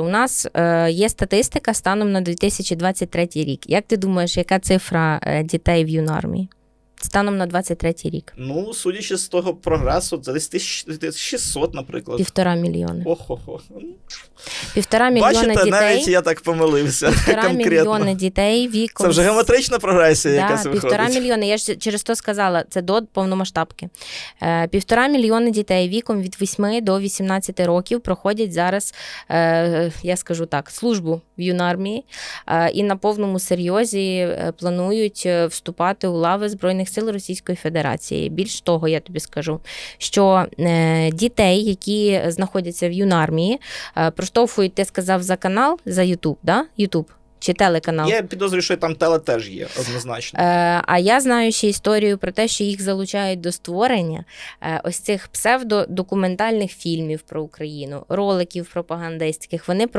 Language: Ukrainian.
У нас е, є статистика станом на 2023 рік. Як ти думаєш, яка цифра е, дітей в юнармії? Станом на 23 рік? Ну, судячи з того прогресу, це десь 1600, наприклад. Півтора мільйони. Охо-хо. Півтора мільйони Бачите, дітей. навіть я так помилився. Півтора конкретно. мільйони дітей віком. Це вже геометрична прогресія, Да, якась півтора виходить. мільйони. Я ж через то сказала, це до повномасштабки. Е, півтора мільйони дітей віком від 8 до 18 років проходять зараз, е, я скажу так, службу в юнармії е, і на повному серйозі е, планують е, вступати у лави Збройних сил Російської Федерації. Більш того, я тобі скажу, що е, дітей, які знаходяться в юнармії, е, проштовхують, ти сказав за канал, за Ютуб, да? Ютуб чи телеканал? Я підозрюю, що там теле теж є, однозначно. Е, а я знаю ще історію про те, що їх залучають до створення е, ось цих псевдодокументальних фільмів про Україну, роликів пропагандистських. Вони